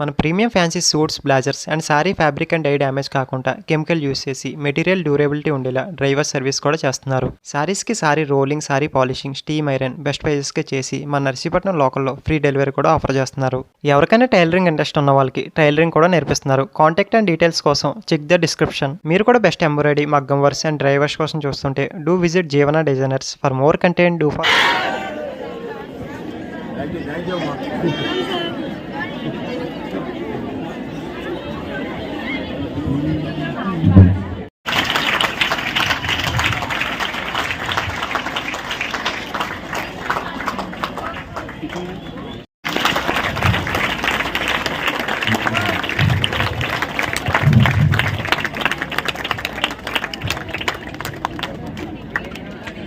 మన premium fancy suits blazers and sari fabric and dye damage కాకుండా chemical use చేసి material durability ఉండేలా driver service కూడా చేస్తున్నారు. సారీస్కి sari rolling sari polishing steam iron best ప్రైజెస్కి చేసి మన నర్సీపట్నం లోకల్లో ఫ్రీ డెలివరీ కూడా ఆఫర్ చేస్తున్నారు. ఎవరికైనా టైలరింగ్ ఇంట్రెస్ట్ ఉన్న వాళ్ళకి టైలరింగ్ కూడా నేర్పిస్తున్నారు. కాంటాక్ట్ అండ్ డీటెయిల్స్ కోసం చెక్ ద డిస్క్రిప్షన్. మీరు కూడా బెస్ట్ ఎంబ్రాయిడరీ మగ్గం వర్స్ అండ్ డ్రైవర్స్ కోసం చూస్తుంటే do visit Jeevana designers for more content. Do for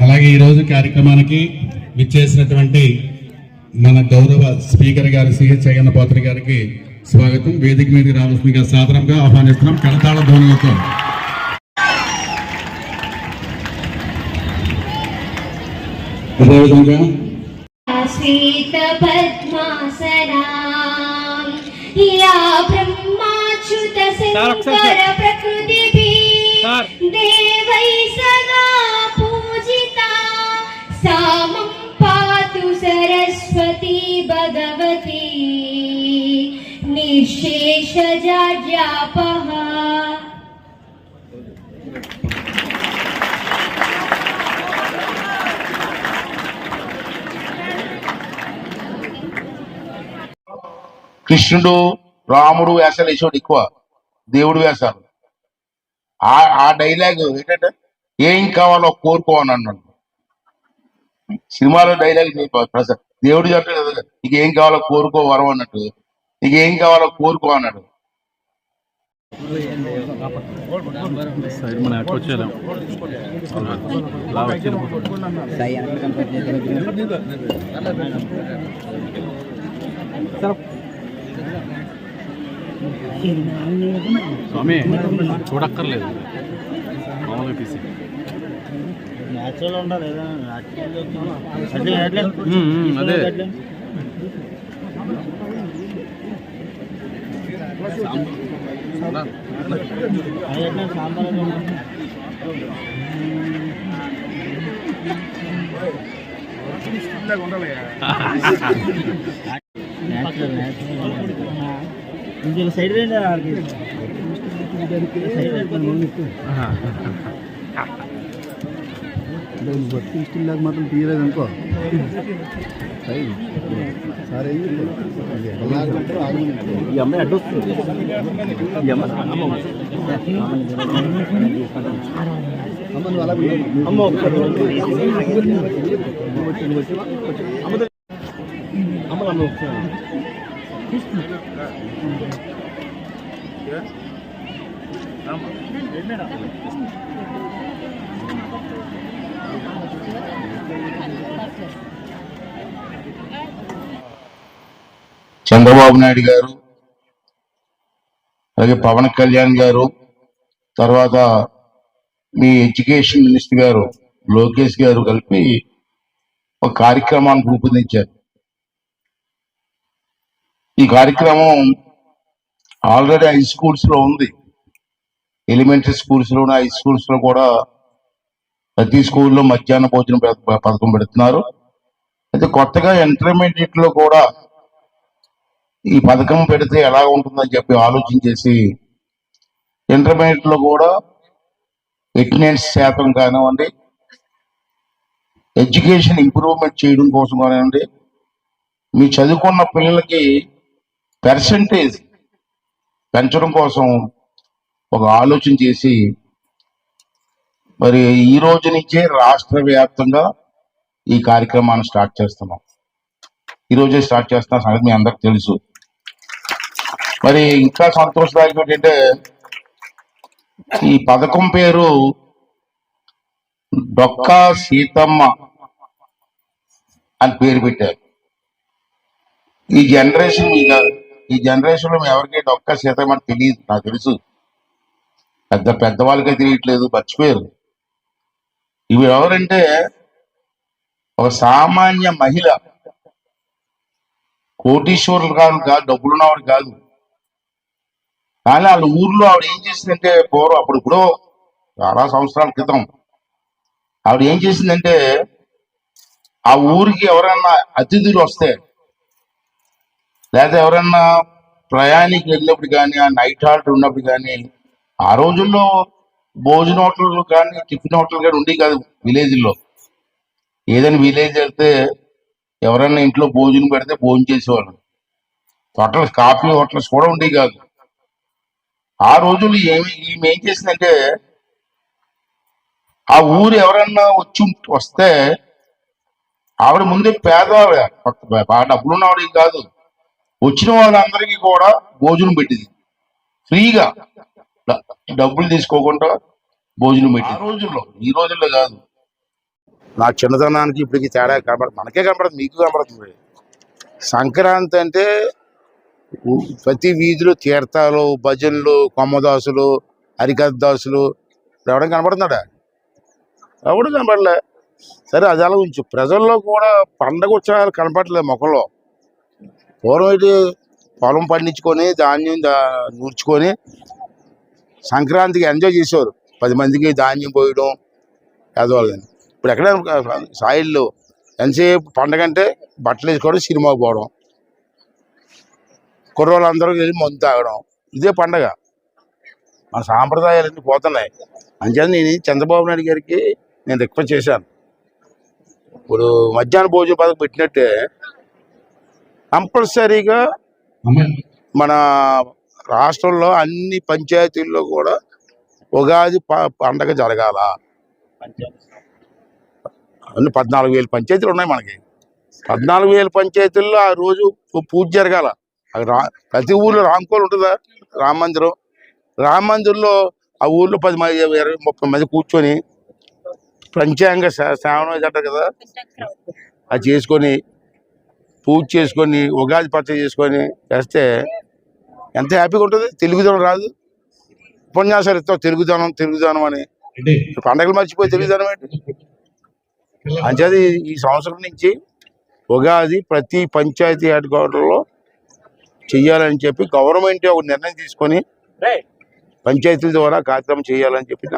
అలాగే ఈరోజు కార్యక్రమానికి విచ్చేసినటువంటి మన గౌరవ స్పీకర్ గారు సిహెచ్ అయ్యన్న పాత్ర గారికి స్వాగతం. వేదిక మీదకి రావాల్సిందిగా సాధారణంగా ఆహ్వానిస్తున్నాం. కడతాళ ధ్వనులతో అదేవిధంగా శ్వేత సామం पातु सरस्वती भगवती निःशेषजाड्यापः కృష్ణుడు రాముడు వేషాలు వేసేవాడు ఎక్కువ దేవుడు వేషాలు ఆ ఆ డైలాగ్ ఏంటంటే ఏం కావాలో కోరుకో అని అన్నాడు సినిమాలో డైలాగ్ ప్రసాద్ దేవుడు చెప్పాడు నీకు ఏం కావాలో కోరుకో వరం అన్నట్టు. నీకు ఏం కావాలో కోరుకో అన్నాడు. స్వామి చూడక్కర్లేదు. మామూలుగా తీసి న్యాచురల్ ఉండాలి ఉమ్, ఉమ్, అదే సాంబార్ ఇంకొక సైడ్ రండి సైడ్ ಬಟ್ಟಿ ಇಷ್ಟಿಲ್ಲಾಗ ಮಾತ್ರ ತೀರದ ಅನ್ಕೋ ಸಾರಿ ಎಮ್ಮ ಅಡ್ರೆಸ್ ಎಮ್ಮ ಅಮ್ಮನ ಹೊಲ ಅಮ್ಮ ಅಮ್ಮದ ಅಮ್ಮನ ಅಮ್ಮ ಹೋಗ್ತಾರೆ ಆಮ చంద్రబాబు నాయుడు గారు అలాగే పవన్ కళ్యాణ్ గారు తర్వాత మీ ఎడ్యుకేషన్ మినిస్టర్ గారు లోకేష్ గారు కలిపి ఒక కార్యక్రమాన్ని రూపొందించారు. ఈ కార్యక్రమం ఆల్రెడీ హై స్కూల్స్లో ఉంది. ఎలిమెంటరీ స్కూల్స్లోను హై స్కూల్స్లో కూడా ప్రతి స్కూల్లో మధ్యాహ్న భోజనం పథకం పెడుతున్నారు. అయితే కొత్తగా ఇంటర్మీడియట్లో కూడా ఈ పథకం పెడితే ఎలా ఉంటుందని చెప్పి ఆలోచించేసి ఇంటర్మీడియట్లో కూడా అటెండెన్స్ శాతం కానివ్వండి ఎడ్యుకేషన్ ఇంప్రూవ్మెంట్ చేయడం కోసం కానివ్వండి మీ చదువుకున్న పిల్లలకి పర్సంటేజ్ పెంచడం కోసం ఒక ఆలోచన చేసి మరి ఈ రోజు నుంచే రాష్ట్ర వ్యాప్తంగా ఈ కార్యక్రమాన్ని స్టార్ట్ చేస్తున్నాం. ఈ రోజే స్టార్ట్ చేస్తున్న సంగతి మీ అందరికి తెలుసు. మరి ఇంకా సంతోషదాయకం ఏంటంటే ఈ పథకం పేరు డొక్కా సీతమ్మ అని పేరు పెట్టారు. ఈ జనరేషన్ ఈ జనరేషన్లో ఎవరికి డొక్కా సీతమ్మ అని తెలియదు నాకు తెలుసు. పెద్ద పెద్దవాళ్ళకే తెలియట్లేదు మర్చిపోయారు. ఇవి ఎవరంటే ఒక సామాన్య మహిళ. కోటీశ్వరులు కాదు కాదు డబ్బులున్నవాడు కాదు. కానీ వాళ్ళ ఊర్లో ఆవిడ ఏం చేసిందంటే పూర్వం అప్పుడు ఇప్పుడు చాలా సంవత్సరాల క్రితం ఆవిడ ఏం చేసిందంటే ఆ ఊరికి ఎవరన్నా అతిథులు వస్తే లేదా ఎవరన్నా ప్రయాణికి వెళ్ళినప్పుడు కానీ ఆ నైట్ హాల్ట్ ఉన్నప్పుడు కానీ ఆ రోజుల్లో భోజన హోటళ్ళు కానీ టిఫిన్ హోటల్ కానీ ఉండేవి కాదు విలేజ్లో. ఏదైనా విలేజ్ వెళ్తే ఎవరైనా ఇంట్లో భోజనం పెడితే భోజనం చేసేవాళ్ళు. హోటల్స్ కాఫీ హోటల్స్ కూడా ఉండేవి కాదు. ఆ రోజులు ఏమి ఈమె ఏం చేసిందంటే ఆ ఊరు ఎవరన్నా వచ్చి వస్తే ఆవిడ ముందే పేదవాడ బాగా డబ్బులు ఉన్నవాడికి కాదు. వచ్చిన వాళ్ళందరికీ కూడా భోజనం పెట్టింది. ఫ్రీగా. డబ్బులు తీసుకోకుండా భోజనం పెట్టింది. ఆ రోజుల్లో ఈ రోజుల్లో కాదు. నా చిన్నతనానికి ఇప్పటికి తేడా కనబడుతుంది మనకే కనబడుతుంది మీకు కనబడుతుంది సంక్రాంతి అంటే ప్రతి వీధిలో తీర్థాలు భజనలు కొమ్మదాసులు హరికథ దాసులు ఎవడం కనబడుతున్నాడా ఎవడు కనపడలే. సరే అది అలా ఉంచు. ప్రజల్లో కూడా పండగ ఉత్సవాలు కనపడలేదు మొక్కల్లో పూర్వం అయితే పొలం పండించుకొని ధాన్యం దా- నూర్చుకొని సంక్రాంతికి ఎంజాయ్ చేసేవారు. పది మందికి ధాన్యం పోయడం పేదవాళ్ళని. ఇప్పుడు ఎక్కడ సాయిల్లో ఎంతసేపు పండగ అంటే బట్టలు వేసుకోవడం సినిమాకి పోవడం కుర్రోళ్ళందరూ వెళ్ళి మందు తాగడం ఇదే పండగ. మన సాంప్రదాయాలన్నీ పోతున్నాయి. అంచేత నేను చంద్రబాబు నాయుడు గారికి నేను రిక్వెస్ట్ చేశాను. ఇప్పుడు మధ్యాహ్న భోజన పథకం పెట్టినట్టే కంపల్సరీగా మన రాష్ట్రంలో అన్ని పంచాయతీల్లో కూడా ఉగాది ప- పండగ జరగాల. అన్ని పద్నాలుగు వేల పంచాయతీలు ఉన్నాయి మనకి. పద్నాలుగు వేల పంచాయతీల్లో ఆ రోజు పూజ జరగాల. అది రా ప్రతి ఊర్లో రామ్కోలు ఉంటుందా? రామ మందిరం. రామ మందిర్లో ఆ ఊర్లో పది మంది ఇరవై ముప్పై మంది కూర్చొని పంచాంగ శా- శ్రావణం అంటారు కదా? అది చేసుకొని పూజ చేసుకొని ఉగాది పచ్చడి చేసుకొని చేస్తే ఎంత హ్యాపీగా ఉంటుంది? తెలుగుదనం రాదు. ఉపన్యాసాలు ఇస్తావు. తెలుగుదనం తెలుగుదనం అని. పండగలు మర్చిపోయి తెలుగుదనం ఏంటి? అంచేది ఈ సంవత్సరం నుంచి ఉగాది ప్రతి పంచాయతీ హెడ్ క్వార్టర్లో చెయ్యాలని చెప్పి గవర్నమెంట్ ఒక నిర్ణయం తీసుకొని పంచాయతీల ద్వారా కార్యక్రమం చేయాలని చెప్పి